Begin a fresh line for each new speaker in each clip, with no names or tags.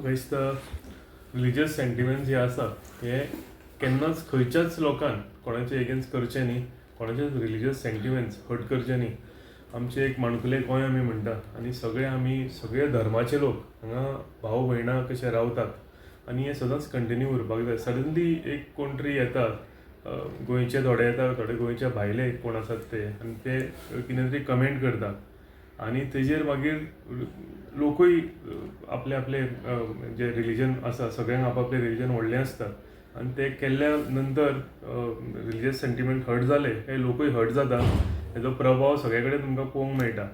म्हाका दिसता religious sentiments जे आसा हे केन्नाच खंयच्याच लोकान कोणाचे एगेन्स्ट करचे न्ही कोणाचेच रिलिजियस सेंटिमेंट्स हट करचे न्ही. आमचे एक माणकुले गोंय आमी म्हणटा आनी सगळे आमी सगळे धर्माचे लोक हांगा भाव भयणां कशे रावतात आनी हे सदांच कंटिन्यू उरपाक जाय. सडनली एक कोण तरी येता गोंयचे थोडे येता थोडे गोंयचे भायले कोण आसात ते आनी ते कितें तरी कमेंट करतात. आनी तेजेर मागीर लोकूय आपले आपले जे रिलीजन आसा सगळ्यांक आपापलें रिलीजन व्हडलें आसता आनी ते केल्ल्या नंतर रिलीजियस सेंटिमेंट हर्ट जाले हे लोकूय हर्ट जाता हेजो प्रभाव सगळे कडेन तुमकां पळोवंक मेळटा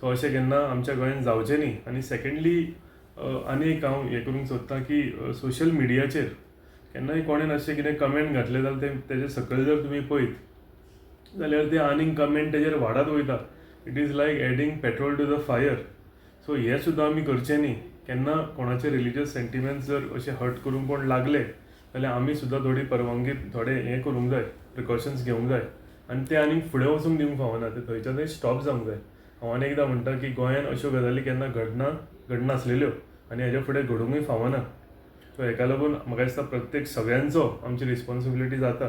सो अशें केन्ना आमच्या गोंयांत जावचें न्ही. आनी सेकेंडली आनी एक हांव हें करूंक सोदतां की सोशल मिडियाचेर केन्नाय कोणेन अशें कितें कमेंट घातलें जाल्यार ते तेजे सकयल जर तुमी पळयत. जाल्यार ते आनीक कमेंट तेजेर वाडत वयता it is like adding petrol to the fire so हें सुद्दां आमी करचें न्ही. केन्ना कोणाचे रिलिजियस सेंटिमेंट्स जर अशे हर्ट करूंक कोण लागले जाल्यार आमी सुद्दां थोडी परवानगी थोडे हें करूंक जाय प्रिकॉशन्स घेवंक जाय. आनी ते आनीक फुडें वचूंक दिवंक फावना ते थंयच्या थंय स्टॉप जावंक जाय. हांव आनी एकदां म्हणटा की गोंयांत अश्यो गजाली केन्ना घडना घडनासलेल्यो आनी हेज्या फुडें घडोवंकूय फावना सो हेका लागून म्हाका दिसता प्रत्येक सगळ्यांचो आमची रिस्पॉन्सिबिलिटी जाता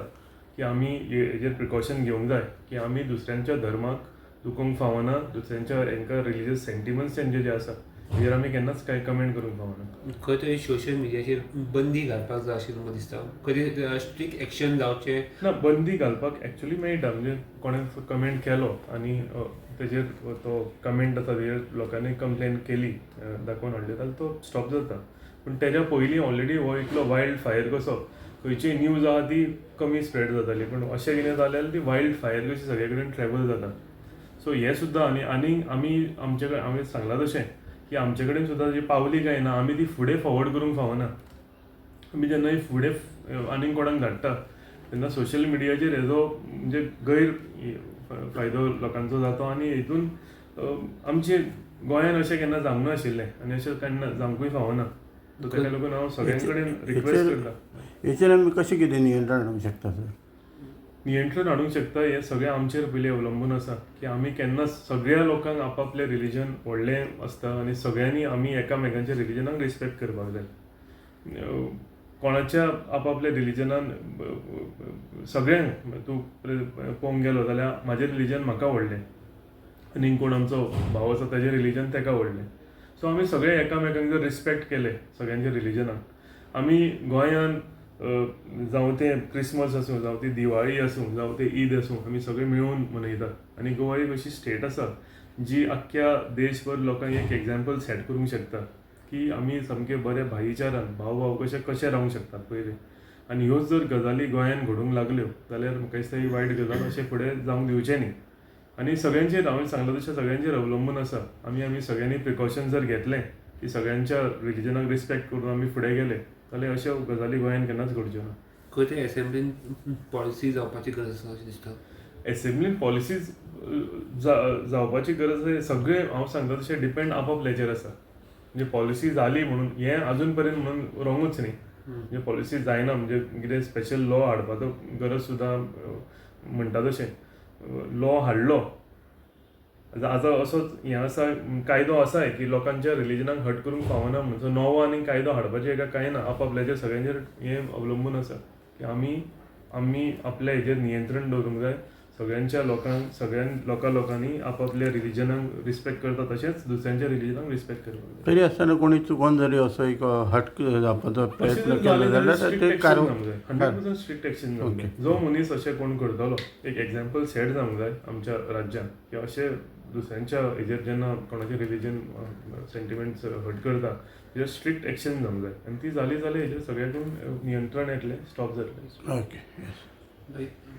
की आमी हेजेर प्रिकॉशन घेवंक जाय की आमी दुसऱ्यांच्या धर्माक दुखोवंक फावना दुसऱ्यांच्या हांकां रिलिजियस सेंटिमेंट्स तेंचे जे आसा हेजेर आमी केन्नाच कांय कमेंट करूंक फावना.
खंय तरी सोशल मिडियाचेर बंदी घालपाक जाय अशें तुमकां दिसता खंय स्ट्रिक्ट एक्शन जावचें
ना बंदी घालपाक एक्चुली मेळटा म्हणजे कोणें कमेंट केलो आनी तेजेर तो कमेंट आसा तेजेर लोकांनी कंप्लेन केली दाखोवन हाडली जाल्यार तो स्टॉप जाता. पूण तेज्या पयलीं ऑलरेडी हो इतलो वायल्ड फायर कसो खंयची न्यूज आहा ती कमी स्प्रेड जाताली पूण अशें कितें जाल्यार ती वायल्ड फायर कशी सगळे कडेन ट्रॅवल जाता. सो हें सुद्दां आनी आनी आमी आमचे कडेन हांवें सांगलां तशें की आमचे कडेन सुद्दां जी पावली काय ना आमी ती फुडें फॉवर्ड करूंक फावना आमी जेन्ना ही फुडें आनीक कोणाक धाडटा तेन्ना सोशल मिडियाचेर हेजो म्हणजे गैर फायदो लोकांचो जातो आनी हितून आमचे गोंयान अशें केन्ना जावंक नाशिल्लें आनी अशें केन्ना जावंकूय फावना ताका लागून हांव सगळ्यां कडेन रिक्वेस्ट करता
हेचेर आमी कशें कितें नियंत्रण हाडूंक शकता सर?
नियंत्रण हाडूंक शकता हें सगळें आमचेर पयलीं अवलंबून आसा की आमी केन्नाच सगळ्या लोकांक आपापलें रिलीजन व्हडलें आसता आनी सगळ्यांनी आमी एकामेकांच्या रिलिजनाक रिस्पेक्ट करपाक जाय. कोणाच्या आपापल्या रिलिजनान सगळ्यांक तूं पळोवंक गेलो जाल्यार म्हाजें रिलिजन म्हाका व्हडलें आनी कोण आमचो भाव आसा ताजें रिलिजन ताका व्हडलें सो आमी सगळे एकामेकांक जर रिस्पेक्ट केले सगळ्यांच्या रिलिजनाक आमी गोंयांत जावं ते क्रिसमस आसूं जावं ती दिवाळी आसूं जावं ते ईद आसूं आमी सगळे मेळून मनयतात आनी गोवा एक अशी स्टेट आसा जी आख्ख्या देशभर लोकांक एक एग्जाम्पल सेट करूंक शकता की आमी सामके बऱ्या भाईचारान भाव भाव कशे कशे रावंक शकतात पयलीं आनी ह्योच जर गजाली गोंयांत घडूंक लागल्यो जाल्यार म्हाका दिसता ही वायट गजाल अशें फुडें जावंक दिवचें न्ही. आनी सगळ्यांचेर हांवें सांगलां तशें सगळ्यांचेर अवलंबून आसा. आमी आमी सगळ्यांनी प्रिकॉशन जर घेतलें की सगळ्यांच्या रिलिजनाक रिस्पेक्ट करून आमी फुडें गेले जाल्यार अश्यो गजाली गोंयांत केन्नाच घडच्यो ना.
खंय तरी एसेंब्लीन पॉलिसी जावपाची गरज आसा अशें दिसता?
एसेंब्लीन पॉलिसीज जावपाची गरज सगळे हांव सांगता तशें डिपेंड आपापल्याचेर आसा. म्हणजे पॉलिसी जाली म्हणून हें आजून पर्यंत म्हणून रोंगूच न्ही. म्हणजे पॉलिसी जायना म्हणजे कितें स्पेशल लॉ हाडपाचो गरज सुद्दां म्हणटा तशें. लॉ हाडलो आतां असोच हें आसा कायदो आसाय की लोकांच्या रिलिजनाक हट करूंक फावना म्हणून सो नवो आनी कायदो हाडपाचें हेका कांय ना आपापल्याचेर सगळ्यांचेर हें अवलंबून आसा की आमी आमी आपल्या हेजेर नियंत्रण दवरूंक जाय सगळ्यांच्या लोकांक सगळ्यां लोकां लोकांनी आपापल्या रिलिजनाक रिस्पेक्ट करता तशेंच दुसऱ्यांच्या रिलिजनाक रिस्पेक्ट करपाक
तरी आसतना कोणी चुकोन जरी असो एक हट जावपाचो प्रयत्न केलो
जालें जाल्यार strict
ते
action
कारवाय
जावंक जाय. 100% strict action जावंक जाय.
Okay.
जो मनीस अशें कोण करतलो एक एक्झाम्पल सेट जावंक जाय आमच्या राज्यात की अशें दुसऱ्यांच्या हेजेर जेन्ना कोणाचे रिलिजन सेंटिमेंट्स हट करता तेजेर स्ट्रिक्ट एक्शन जावंक जाय आनी ती जाली जाल्यार हेजेर सगळ्याकून नियंत्रण येतलें स्टॉप जातलें
ओके